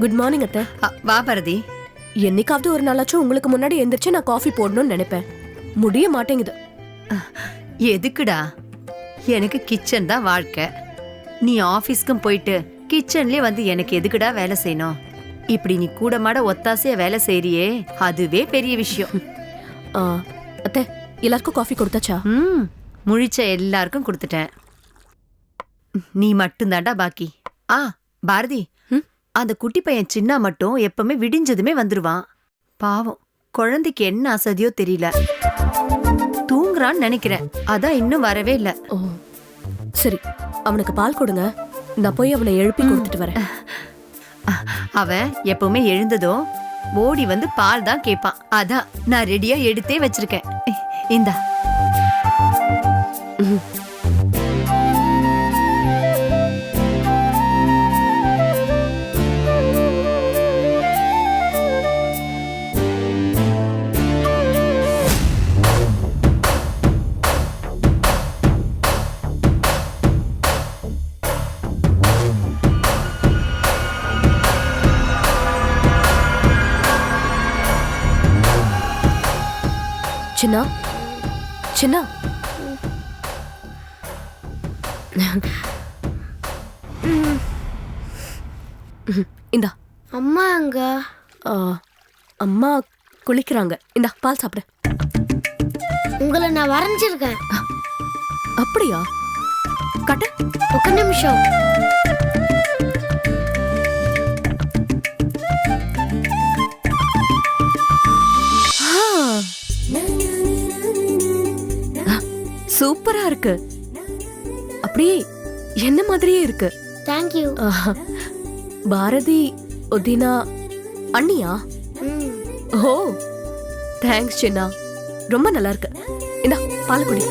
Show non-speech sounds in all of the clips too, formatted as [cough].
Good morning அத்தை. வா பாரதி. என்னைக்காவது ஒரு நாளாச்சும் உங்களுக்கு முன்னாடி எந்திரிச்சு நான் காஃபி போடணும்னு நினைப்பேன். முடிய மாட்டேங்குது. எதுக்குடா? எனக்கு கிச்சன் தான் வாழ்க்கை. நீ ஆபீஸ்க்கும் போயிட்டு கிச்சன்லயே வந்து எனக்கு எதுக்குடா வேலை செய்யணும்? இப்படி நீ கூட மாட ஒத்தாசையா வேலை செய்றியே? அதுவே பெரிய விஷயம். அத்தை எல்லாருக்கும் காஃபி கொடுத்தாச்சா? ம் முழிச்ச எல்லாருக்கும் கொடுத்துட்டேன். நீ மட்டும்தான்டா பாக்கி. ஆ பாரதி? அந்த குட்டி பையன் சின்ன மட்டும் எப்பவுமே விடிஞ்சதுமே வந்துருவான். பாவம் குழந்தைக்கு என்ன அசதியோ தெரியல. தூங்குறான்னு நினைக்கிறேன். அதான் இன்னும் வரவே இல்ல. ஓ சரி அவனுக்கு பால் கொடுங்க. நான் போய் அவனை எழுப்பி கொடுத்துட்டு வரேன். அவன் எப்பவுமே எழுந்ததும் ஓடி வந்து பால் தான் கேட்பான். அதான் நான் ரெடியா எடுத்தே வச்சிருக்கேன். இந்தா. சின்னா? சின்னா? இந்தா. அம்மா அங்க அம்மா குளிக்கிறாங்க. இந்தா பால் சாப்பிடு. உங்களை நான் வரைஞ்சிருக்கேன். அப்படியா? கட்டு. ஒரு நிமிஷம். சூப்பரா இருக்கு. அப்படியே என்ன மாதிரியே இருக்கு? தேங்க்யூ ஆஹா. பாரதி ஒதினா அண்ணியா? ஓ தேங்க்ஸ் சின்னா. ரொம்ப நல்லா இருக்கு. இந்தா பால் குடி.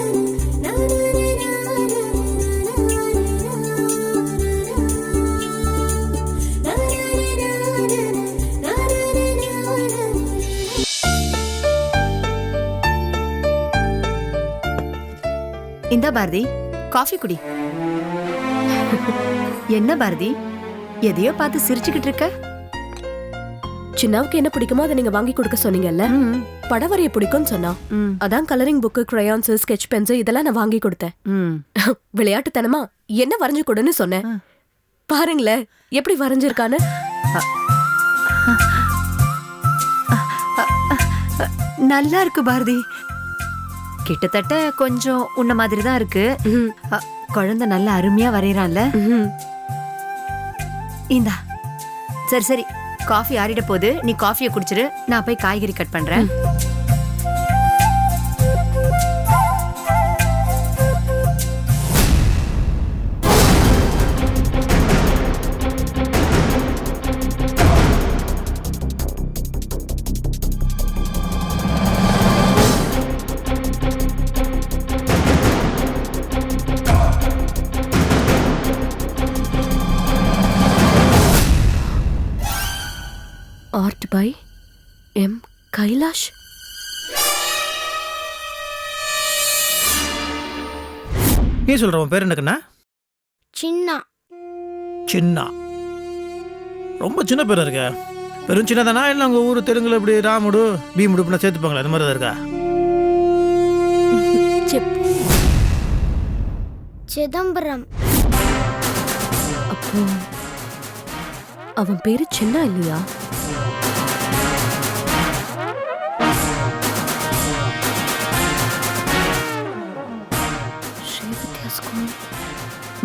இந்தா பாரதி காஃபி குடி என்ன பாரதி எதையோ பார்த்து சிரிச்சுக்கிட்டு இருக்க சின்னாவுக்கு என்ன பிடிக்குமோ அதை நீங்க வாங்கி கொடுக்க சொன்னீங்கல்ல படம் வரைய பிடிக்கும்னு சொன்னா அதான் colouring book crayons sketch pens இதெல்லாம் நான் வாங்கி கொடுத்தேன். விளையாட்டுத்தனமா என்ன வரைஞ்சு கொடுன்னு சொன்னேன். பாருங்களேன் எப்படி வரைஞ்சிருக்கான்னு நல்லா இருக்கு பாரதி கிட்டத்தட்ட கொஞ்சம் உன்ன மாதிரி தான் இருக்கு. அ, குழந்தை நல்லா அருமையா வரையறான்ல இந்தா. சரி சரி. காஃபி ஆறிட போகுது. நீ காஃபியை குடிச்சிரு. நான் போய் காய்கறி கட் பண்றேன். Art by M Kailash. நீ சொல்ற உன் பேர் என்னக்குண்ணா? சின்ன. சின்னா. ரொம்ப சின்ன பேரா இருக்க. வெறும் சின்னதானா? இல்லை உங்கள் ஊர் தெலுங்குல இப்படி ராமுடு பீமுடு இப்படிலாம் சேர்த்துப்பாங்களே அந்த மாதிரி தான் இருக்கா சிதம்பரம். அப்போ அவன் பேரு சின்ன இல்லையா?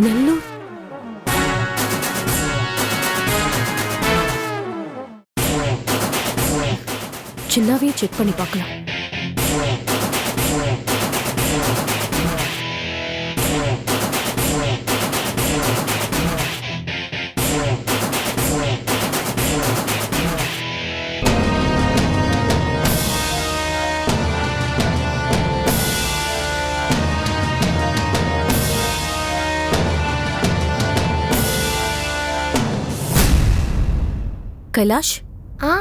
நல்லூர் சின்னாவே செக் பண்ணி பார்க்கலாம். கைலாஷ் ஆ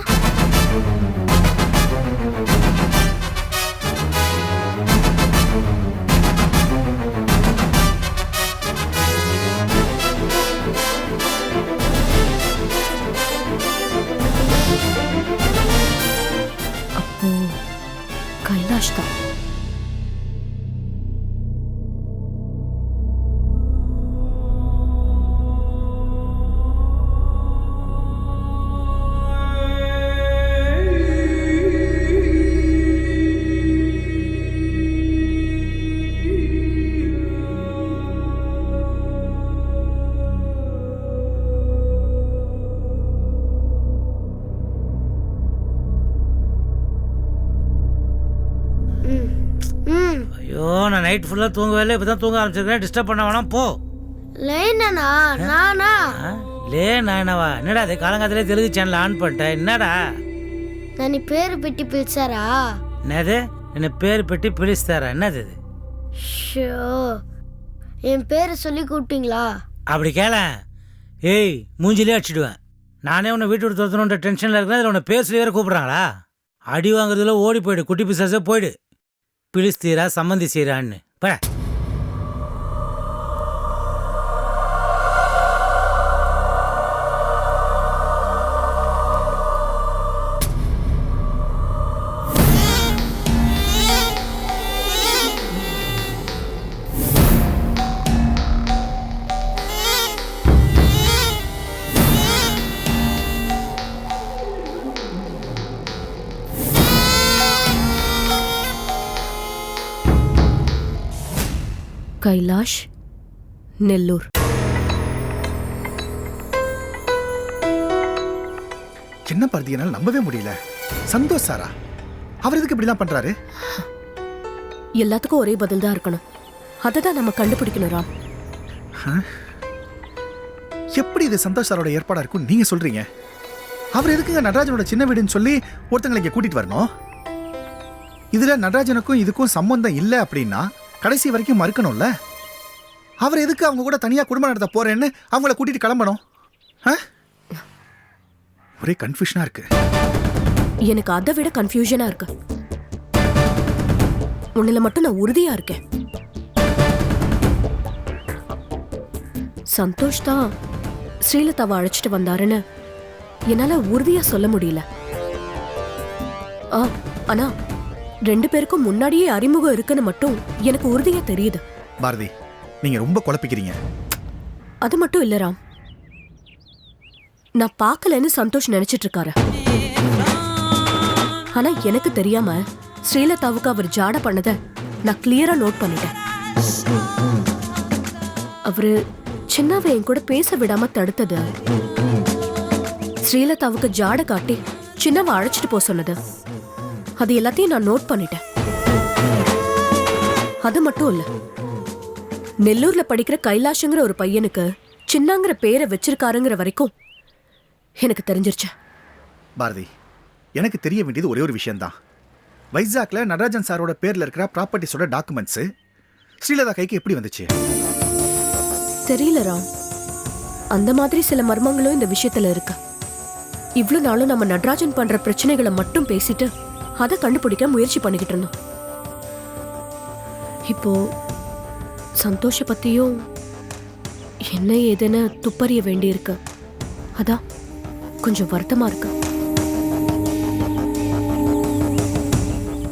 நைட் ஃபுல்லாக தூங்கவே இல்லை இப்போ தான் தூங்க ஆரம்பிச்சிருக்கேன் டிஸ்டர்ப் பண்ண வேணாம் போ. லைனண்ணா நானா? லே நாயனவா என்னடா அது காலங்காலத்திலே தெலுங்கு சேனல் ஆன் பண்ணிட்டேன் என்னடா? நான் பேரு பெட்டி பிடிச்சாரா என்னது? என்ன பேர் பெட்டி பிடிச்சாரா என்னது இது? ஷோ என் பேரை சொல்லி கூப்பிட்டீங்களா? அப்படி கேள. ஏய் மூஞ்சிலே அடிச்சிடுவேன். நானே உன்னை வீட்டு விட்டு துரத்தணுன்ற டென்ஷனில் இருக்கிறேன் இதில் உன்னை பேர் சொல்லி வேற கூப்பிட்றாங்களா? அடி வாங்குறதுல ஓடி போயிடு குட்டி பிசாசே போயிடு. பிலிஸ்தீரா சம்மந்தி சீரான்னு ப. கைலாஷ் நெல்லூர். என்ன பார்த்தி என்னால் நம்பவே முடியல. சந்தோஷ் சாரா அவர் எதுக்கு இப்படிலாம் பண்றாரு? எல்லாத்துக்கும் ஒரே பதில் தான் இருக்கணும். அதை தான் நம்ம கண்டுபிடிக்கணும் ராம். எப்படி இது சந்தோஷ் சாரோட ஏற்பாடா இருக்கும் நீங்க சொல்றீங்க? அவர் எதுக்குங்க நடராஜனோட சின்ன வீடுன்னு சொல்லி ஒருத்தங்களை இங்க கூட்டிட்டு வரணும்? இதுல நடராஜனுக்கும் இதுக்கும் சம்பந்தம் இல்லை அப்படின்னா கடைசி வரைக்கும் மறுக்கணும்ல? அவர் எதுக்கு அவங்க கூட தனியாக குடும்பம் நடத்த போறேன்னு அவங்கள கூட்டிட்டு கிளம்பணும்? ஆ? ஒரே கன்ஃபியூஷனாக இருக்கு. எனக்கு அதை விட கன்ஃபியூஷனாக இருக்கு. உன்னில மட்டும் நான் உறுதியாக இருக்கேன். சந்தோஷ் தான் ஸ்ரீலதாவை அழைச்சிட்டு வந்தாருன்னு என்னால் உறுதியாக சொல்ல முடியல. ஆ அண்ணா. ரெண்டு பேருக்கும் முன்னாடியே அறிமுகம் இருக்குன்னு மட்டும் எனக்கு உறுதியா தெரியுது. பாரதி நீங்க ரொம்ப குழப்பிக்கிறீங்க. அது மட்டும் இல்ல ராம். நான் பார்க்கலன்னு சந்தோஷ் நினைச்சிட்டு இருக்காரு. ஆனா எனக்கு தெரியாம ஸ்ரீலதாவுக்கு அவர் ஜாட பண்ணத நான் கிளியரா நோட் பண்ணிட்டேன். அவரு சின்னாவை என் கூட பேச விடாம தடுத்தது. ஸ்ரீலதாவுக்கு ஜாட காட்டி சின்னவ அழைச்சிட்டு போக சொன்னது. அது எல்லாத்தையும் நான் நோட் பண்ணிட்டேன். அது மட்டும் இல்ல. நெல்லூர்ல படிக்கிற கைலாஷங்கிற ஒரு பையனுக்கு சின்னாங்கிற பேரை வச்சிருக்காருங்கிற வரைக்கும் எனக்கு தெரிஞ்சிருச்சு. பாரதி எனக்கு தெரிய வேண்டியது ஒரே ஒரு விஷயம்தான். வைசாக்ல நடராஜன் சாரோட பேர்ல இருக்கிற ப்ராப்பர்ட்டிஸோட டாக்குமெண்ட்ஸ் ஸ்ரீலதா கைக்கு எப்படி வந்துச்சு? தெரியல ராம். அந்த மாதிரி சில மர்மங்களும் இந்த விஷயத்துல இருக்கு. இவ்ளோ நாளும் நம்ம நடராஜன் பண்ற பிரச்சனைகளை மட்டும் பேசிட்டு அதை கண்டுபிடிக்க முயற்சி பண்ணிக்கிட்டு இருந்தோம். இப்போ சந்தோஷ பத்தியும் என்ன ஏதுன்னு துப்பறிய வேண்டியிருக்கு. அதான் கொஞ்சம் வருத்தமா இருக்கு.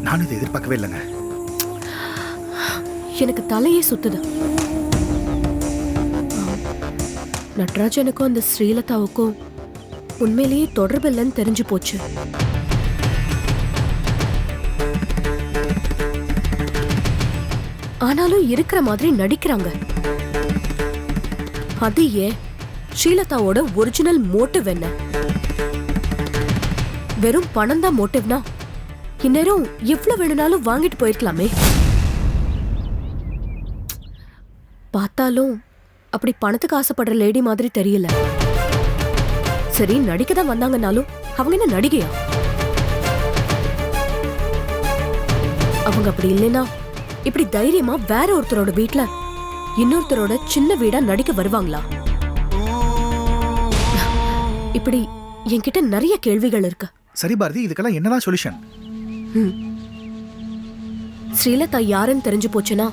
நானும் இதை எதிர்பார்க்கவே இல்லைங்க. எனக்கு தலையே சுத்துது. நட்ராஜனுக்கும் அந்த ஸ்ரீலதாவுக்கும் உண்மையிலேயே தொடர்பு இல்லைன்னு தெரிஞ்சு போச்சு. ஆனாலும் இருக்கிற மாதிரி நடிக்கிறாங்க. அது ஏன்? ஸ்ரீலதாவோட ஒரிஜினல் மோட்டிவ் என்ன? வெறும் பணம் தான் மோட்டிவ்னா இந்நேரம் எவ்வளவு வேணும்னாலும் வாங்கிட்டு போயிருக்கலாமே. பார்த்தாலும் அப்படி பணத்துக்கு ஆசைப்படுற லேடி மாதிரி தெரியல. சரி நடிக்க தான் வந்தாங்கனாலும் அவங்க என்ன நடிகையா? அவங்க அப்படி இல்லைன்னா இப்படி தைரியமா வேற ஒருத்தரோட வீட்ல இன்னொருத்தரோட சின்ன வீடா நடிக்க வருவாங்களா? இப்படி என்கிட்ட நிறைய கேள்விகள் இருக்கு. சரி பாரதி இதுக்கெல்லாம் என்னதான் சொல்யூஷன்? ஸ்ரீலதா யாருன்னு தெரிஞ்சு போச்சுன்னா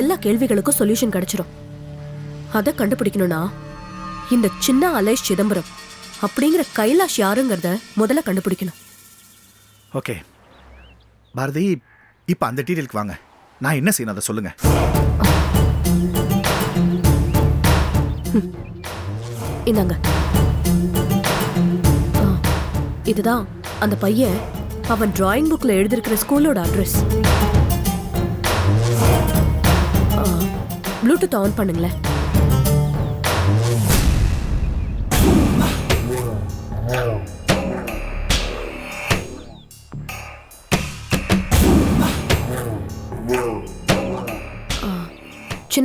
எல்லா கேள்விகளுக்கும் சொல்யூஷன் கிடைச்சிடும் அதை கண்டுபிடிக்கணும்னா இந்த சின்ன அலேஷ் சிதம்பரம் அப்படிங்கிற கைலாஷ் யாருங்கிறத முதல்ல கண்டுபிடிக்கணும். ஓகே. பாரதி இப்போ அந்த டீட்டெயிலுக்கு வாங்க. நான் என்ன செய்யணும் அதை சொல்லுங்க. இந்தாங்க. ஆ, இதுதான் அந்த பையன் அவன் டிராயிங் புக்ல எழுதியிருக்கிற ஸ்கூலோட அட்ரஸ் ப்ளூடூத் ஆன் பண்ணுங்களேன்.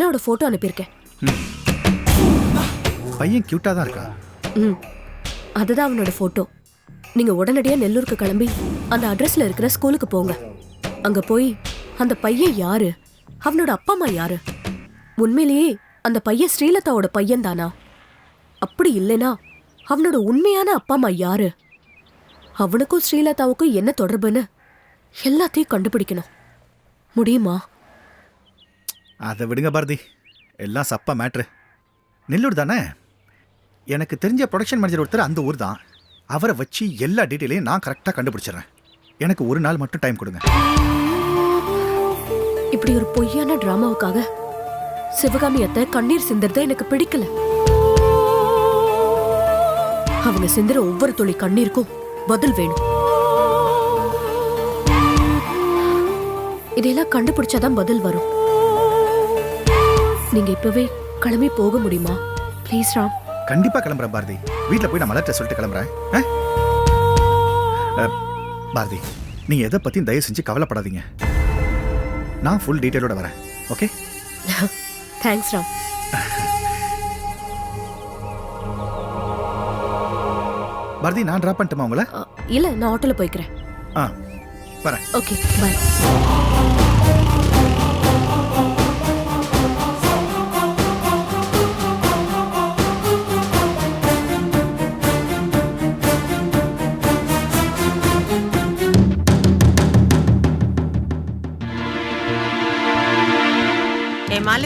சின்னாவோட போட்டோ அனுப்பியிருக்கேன். பையன் கியூட்டாக தான் இருக்கான். ம். அதுதான் அவனோட ஃபோட்டோ நீங்க உடனடியா நெல்லூருக்கு கிளம்பி அந்த அட்ரஸ்ல இருக்கிற ஸ்கூலுக்கு போங்க. அங்க போய் அந்த பையன் யாரு? அவனோட அப்பா அம்மா யாரு? உண்மையிலேயே அந்த பையன் ஸ்ரீலதாவோட பையன் தானா? அப்படி இல்லைனா அவனோட உண்மையான அப்பா அம்மா யாரு? அவனுக்கும் ஸ்ரீலதாவுக்கும் என்ன தொடர்புன்னு எல்லாத்தையும் கண்டுபிடிக்கணும். முடியுமா? அதை விடுங்க பாரதி. எல்லாம் சப்பா மேட்ரு. நெல்லூர் தானே? எனக்கு தெரிஞ்ச ப்ரொடக்ஷன் மேனேஜர் ஒருத்தர் அந்த ஊர் தான். அவரை வச்சு எல்லா டீட்டெயிலையும் நான் கரெக்டாக கண்டுபிடிச்சிடுறேன். எனக்கு ஒரு நாள் மட்டும் டைம் கொடுங்க. இப்படி ஒரு பொய்யான டிராமாவுக்காக சிவகாமி அத்தை கண்ணீர் சிந்தறத எனக்கு பிடிக்கல. அவங்க சிந்துற ஒவ்வொரு துளி கண்ணீருக்கும் பதில் வேணும். இதையெல்லாம் கண்டுபிடிச்சாதான் பதில் வரும். நீங்க இப்பவே கிளம்பி போக முடியுமா? ப்ளீஸ் ராம். கண்டிப்பாக கிளம்புறேன் பாரதி. வீட்டில் போய் நான் மலர்ட்ட சொல்லிட்டு கிளம்புறேன். பாரதி நீங்கள் எதை பற்றியும் தயவு செஞ்சு கவலைப்படாதீங்க. நான் ஃபுல் டீட்டெயிலோட வரேன். Okay thanks [laughs] Ram. பாரதி நான் ட்ராப் பண்ணட்டுமா உங்களை? இல்ல நான் ஆட்டோல போய்க்கிறேன். ஆ வரேன். ஓகே பை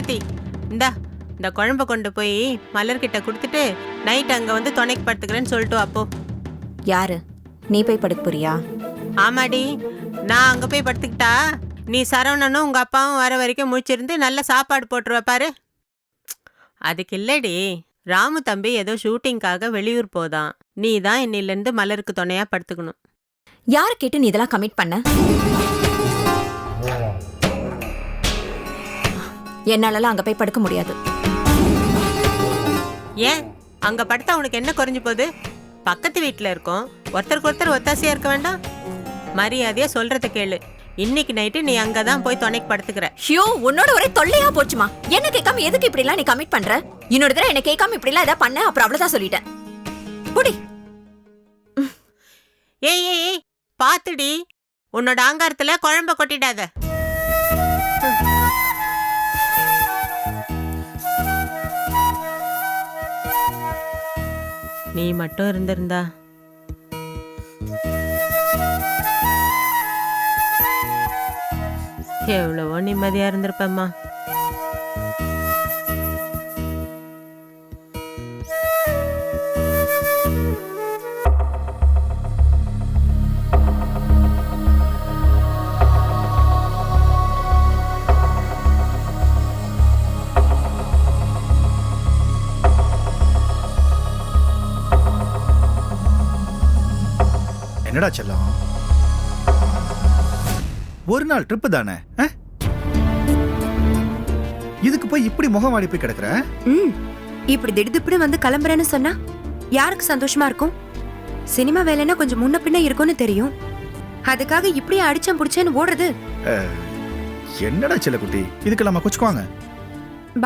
மாலதி இந்தா இந்த குழம்ப கொண்டு போய் மலர்கிட்ட கொடுத்துட்டு நைட் அங்க வந்து துணைக்கு படுத்துக்கிறேன்னு சொல்லிட்டு அப்போ யாரு? நீ போய் படுக்க போறியா? ஆமாடி. நான் அங்க போய் படுத்துக்கிட்டா நீ சரவணனும் உங்க அப்பாவும் வர வரைக்கும் முழிச்சிருந்து நல்ல சாப்பாடு போட்டுருவ பாரு. அதுக்கு இல்லடி. ராமு தம்பி ஏதோ ஷூட்டிங்காக வெளியூர் போதான். நீ தான் இன்னிலேருந்து மலருக்கு துணையா படுத்துக்கணும். யார் கேட்டு நீ இதெல்லாம் கமிட் பண்ண? என்னாலலாம் அங்க போய் படுக்க முடியாது. ஏன்? அங்க படுத்தா உனக்கு என்ன குறைஞ்சு போகுது? பக்கத்து வீட்ல இருக்கோம். ஒருத்தருக்கு ஒருத்தர் ஒத்தாசையா இருக்க வேண்டாம். மரியாதையா சொல்றத கேளு. இன்னைக்கு நைட்டு நீ அங்கதான் போய் துணைக்கு படுத்துக்கிற. ஷியோ உன்னோட ஒரே தொல்லையா போச்சுமா? என்ன கேட்காம எதுக்கு இப்படி எல்லாம் நீ கமிட் பண்ற? இன்னொரு தடவை என்ன கேட்காம இப்படி எல்லாம் ஏதாவது பண்ண அப்புறம் அவ்வளவுதான் சொல்லிட்டேன். புடி. ஏய் ஏய் ஏய் பாத்துடி. உன்னோட ஆங்காரத்துல குழம்ப கொட்டிடாத. நீ மட்டும் இருந்திருந்தா. எவ்வளவோ நிம்மதியா இருந்திருப்பேம்மா. என்னடா செல்லம்? ஒரு நாள் ட்ரிப்பு தானே? இதுக்கு போய் இப்படி முகம் வாடி போய் கிடக்குற? ம் இப்படி திடுதிப்புன்னு வந்து கிளம்புறேன்னு சொன்னா யாருக்கு சந்தோஷமா இருக்கும்? சினிமா வேலைன்னா கொஞ்சம் முன்ன பின்ன இருக்கும்னு தெரியும். அதுக்காக இப்படி அடிச்சம் புடிச்சேன்னு ஓடுறது. என்னடா செல்லக்குட்டி இதுக்கெல்லாம் கொச்சுக்குவாங்க.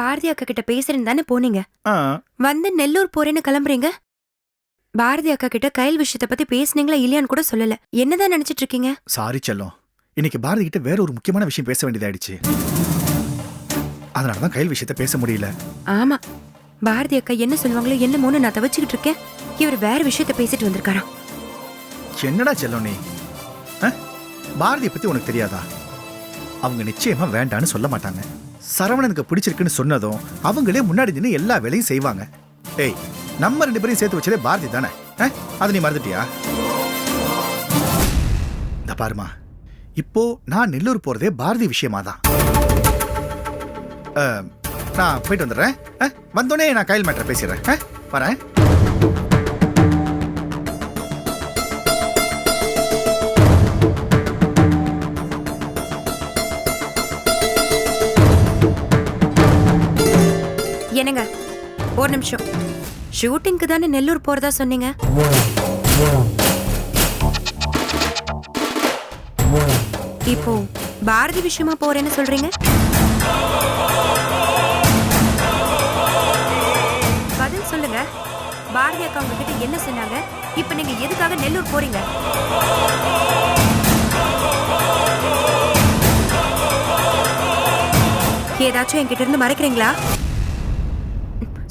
பாரதி அக்கா கிட்ட பேசுறேன்னு தானே போனீங்க? வந்து நெல்லூர் போறேன்னு கிளம்புறீங்க? பாரதி அக்கா கிட்ட கைல் விஷயத்த பத்தி பேசுனீங்களா இல்லையான்னு கூட சொல்லல. என்னதான் நினைச்சிட்டு இருக்கீங்க? சாரி செல்லம். இன்னைக்கு பாரதி கிட்ட வேற ஒரு முக்கியமான விஷயம் பேச வேண்டியதாயிடுச்சு. அதனால தான் கையில் விஷயத்த பேச முடியல. ஆமா. பாரதி அக்கா என்ன சொல்லுவாங்களோ என்னமோன்னு நான் தவச்சுக்கிட்டு இருக்கேன். இவர் வேற விஷயத்த பேசிட்டு வந்திருக்காராம். என்னடா செல்லம் நீ? பாரதியை பத்தி உனக்கு தெரியாதா? அவங்க நிச்சயமா வேண்டான்னு சொல்ல மாட்டாங்க. சரவணனுக்கு பிடிச்சிருக்குன்னு சொன்னதும் அவங்களே முன்னாடி நின்று எல்லா வேலையும் செய்வாங்க. ஏய் நம்ம ரெண்டு பேரையும் சேர்த்து வச்சதே பாரதி தானே? அது நீ மறந்துட்டியா? இந்த பாருமா. இப்போ நான் நெல்லூர் போறதே பாரதி விஷயமா தான். நான் போயிட்டு வந்துடுறேன். வந்தோடனே நான் கையில் மேட்டரை பேசிடுறேன். வரேன். என்னங்க? ஒரு நிமிஷம். ஷூட்டிங்க்கு தானே நெல்லூர் போறதா சொன்னீங்க? இப்போ பாரதி விஷயமா போறேன்னு சொல்றீங்க? பதில் சொல்லுங்க. பாரதி அக்கா உங்ககிட்ட என்ன சொன்னாங்க? இப்போ நீங்க எதுக்காக நெல்லூர் போறீங்க? ஏதாச்சும் என்கிட்ட இருந்து மறைக்கிறீங்களா?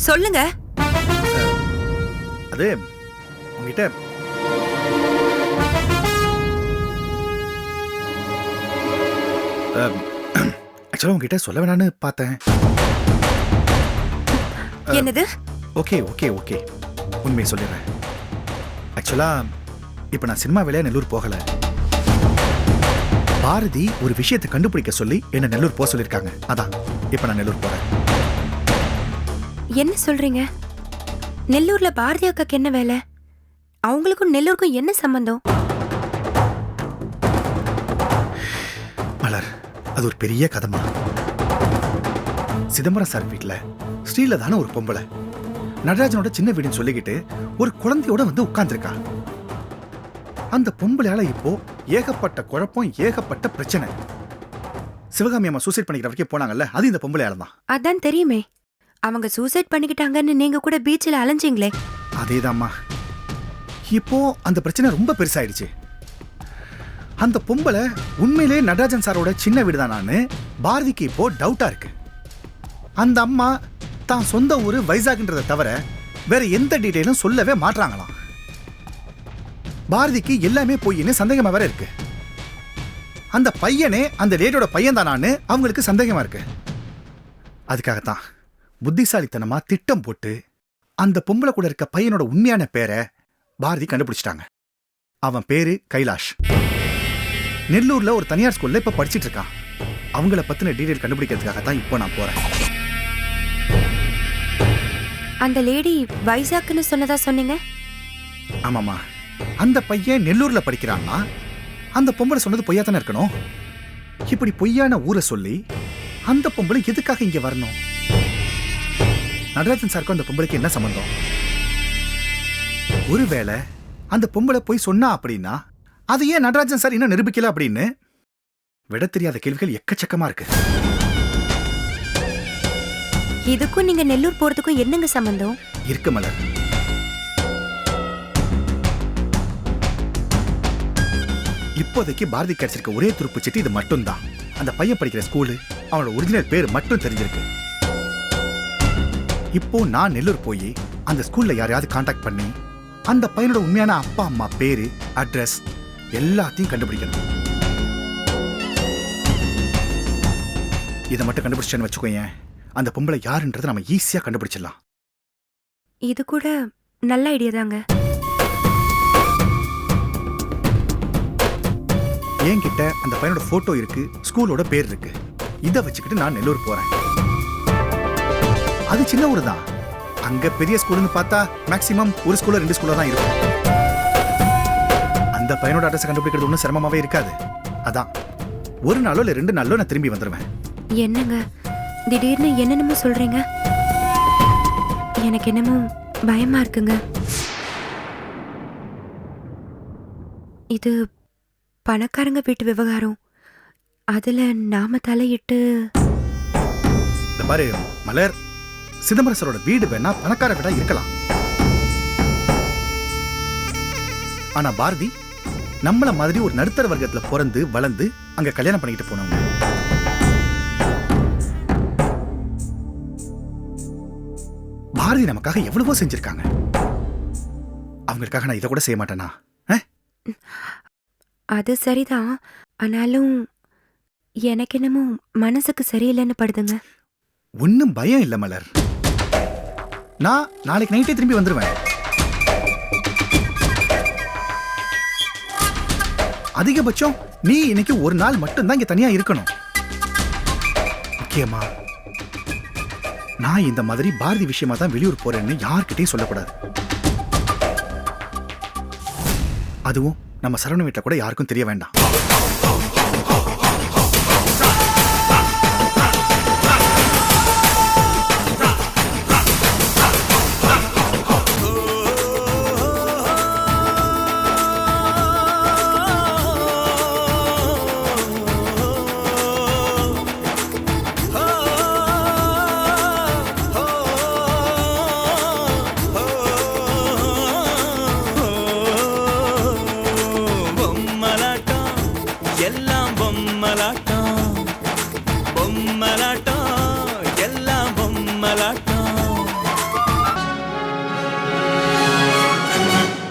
சொல்லுங்க. அது உங்ககிட்ட ஆக்சுவலாக உங்ககிட்ட சொல்ல வேணான்னு பார்த்தேன். என்னது? ஓகே ஓகே ஓகே உண்மையை சொல்லிடுறேன். ஆக்சுவலாக இப்போ நான் சினிமா வேலையா நெல்லூர் போகலை. பாரதி ஒரு விஷயத்தை கண்டுபிடிக்க சொல்லி என்ன நெல்லூர் போக சொல்லியிருக்காங்க. அதான் இப்போ நான் நெல்லூர் போகிறேன் என்ன சொல்றீங்க? நெல்லூர்ல பாரதி அக்காக்கு என்ன வேலை? அவங்களுக்கும் நெல்லூருக்கும் என்ன சம்பந்தம்? மலர் அது ஒரு பெரிய கதமா சிதம்பரம் சார் வீட்டில் ஸ்ரீல தானே ஒரு பொம்பளை. நடராஜனோட சின்ன வீடுன்னு சொல்லிக்கிட்டு ஒரு குழந்தையோட வந்து உட்கார்ந்திருக்கா. அந்த பொம்பளையால இப்போ ஏகப்பட்ட குழப்பம் ஏகப்பட்ட பிரச்சனை. சிவகாமி அம்மா சூசைட் பண்ணிக்கிற வரைக்கும் போனாங்கல்ல அது இந்த பொம்பளையால தான் அதான் தெரியுமே. அவங்க சூசைட் பண்ணிக்கிட்டாங்கன்னு நீங்க கூட பீச்சில் அலைஞ்சீங்களே. அதேதாம்மா. இப்போ அந்த பிரச்சனை ரொம்ப பெருசாயிடுச்சு. அந்த பொம்பளை உண்மையிலே நடராஜன் சாரோட சின்ன வீடு நான். பாரதிக்கு இப்போ டவுட்டா இருக்கு. அந்த அம்மா தான் சொந்த ஊர் வைசாக்ன்றதை தவிர வேற எந்த டீட்டெயிலும் சொல்லவே மாட்றாங்களாம். பாரதிக்கு எல்லாமே பொய்ன்னு சந்தேகமா வேற இருக்கு. அந்த பையனே அந்த லேடியோட பையன் தானான்னு அவங்களுக்கு சந்தேகமா இருக்கு. அதுக்காகத்தான். புத்திசாலித்தனமா திட்டம் போட்டு அந்த பொம்பளை கூட இருக்க பையனோட உண்மையான பேரை பாரதி கண்டுபிடிச்சிட்டாங்க. அவன் பேரு கைலாஷ். நெல்லூர்ல ஒரு தனியார் ஸ்கூல்ல இப்ப படிச்சிட்டு இருக்கான். அவங்கள பத்தின டீடைல் கண்டுபிடிக்கிறதுக்காக தான் இப்போ நான் போறேன். அந்த லேடி வைசாக்னு சொன்னதா சொன்னீங்க? ஆமாமா அந்த பையன் நெல்லூர்ல படிக்கிறான்னா அந்த பொம்பளை சொன்னது பொய்யா தானே இருக்கணும்? இப்படி பொய்யான ஊரை சொல்லி அந்த பொம்பளை எதுக்காக இங்க வரணும்? நடராஜன் சாருக்கும் அந்த பொம்பளைக்கு என்ன சம்பந்தம்? ஒருவேளை அந்த பொம்பளை போய் சொன்னா அப்படின்னா அது ஏன் நடராஜன் சார் இன்னும் நிரூபிக்கல அப்படின்னு? விட தெரியாத கேள்விகள் எக்கச்சக்கமா இருக்கு. இதுக்கும் நீங்க நெல்லூர் போறதுக்கும் என்னங்க சம்பந்தம்? இருக்கு மலர். இப்போதைக்கு பாரதி கிடைச்சிருக்க ஒரே துருப்பு சீட்டு இது மட்டும்தான். அந்த பையன் படிக்கிற ஸ்கூலு அவனோட ஒரிஜினல் பேர் மட்டும் தெரிஞ்சிருக்கு. இப்போ நான் நெல்லூர் போய் அந்த ஸ்கூல்ல யாரையாவது காண்டாக்ட் பண்ணி அந்த பையனோட உண்மையான அப்பா அம்மா பேரு அட்ரஸ் எல்லாத்தையும் கண்டுபிடிக்கணும். இதை மட்டும் கண்டுபிடிச்சேன்னு வச்சுக்கோயேன் அந்த பொம்பளை யாருன்றதை நம்ம ஈஸியா கண்டுபிடிச்சிடலாம். இது கூட நல்ல ஐடியா தாங்க. என்கிட்ட அந்த பையனோட போட்டோ இருக்கு ஸ்கூலோட பேர் இருக்கு. இதை வச்சுக்கிட்டு நான் நெல்லூர் போறேன். அது சின்ன ஊர் தான். அங்க பெரிய ஸ்கூல்னு பார்த்தா மேக்ஸிமம் ஒரு ஸ்கூல்ல ரெண்டு ஸ்கூல்ல தான் இருக்கும். அந்த பையனோட அட்ரஸ் கண்டுபிடிக்கிறது ஒன்றும் சிரமமாவே இருக்காது. அதான். ஒரு நாளோ இல்லை ரெண்டு நாளோ நான் திரும்பி வந்துடுவேன் என்னங்க? திடீர்னு என்னென்னமோ சொல்றீங்க. எனக்கு என்னமோ பயமா இருக்குங்க. இது பணக்காரங்க வீட்டு விவகாரம். அதுல நாம தலையிட்டு பாரு மலர். சிதம்பரம் சாரோட வீடு வேணா பணக்கார வீடா இருக்கலாம். ஆனா பாரதி நம்மள மாதிரி ஒரு நடுத்தர வர்க்கத்துல பிறந்து வளர்ந்து அங்க கல்யாணம் பண்ணிக்கிட்டு போனவங்க. பாரதி நமக்காக எவ்வளவோ செஞ்சிருக்காங்க. அவங்களுக்காக நான் இதை கூட செய்ய மாட்டேனா? அது சரிதான். ஆனாலும் எனக்கு என்னமோ மனசுக்கு சரியில்லைன்னு படுதுங்க. ஒன்னும் பயம் இல்ல மலர். நான் நாளைக்கு நைட்டே திரும்பி வந்துருவேன். அதிகபட்சம் நீ இன்னைக்கு ஒரு நாள் மட்டும்தான் இங்க தனியா இருக்கணும். முக்கியமா நான் இந்த மாதிரி பாரதி விஷயமா தான் வெளியூர் போறேன்னு யார்கிட்டயும் சொல்லக்கூடாது. அதுவும் நம்ம சரவண வீட்டில் கூட யாருக்கும் தெரிய வேண்டாம்.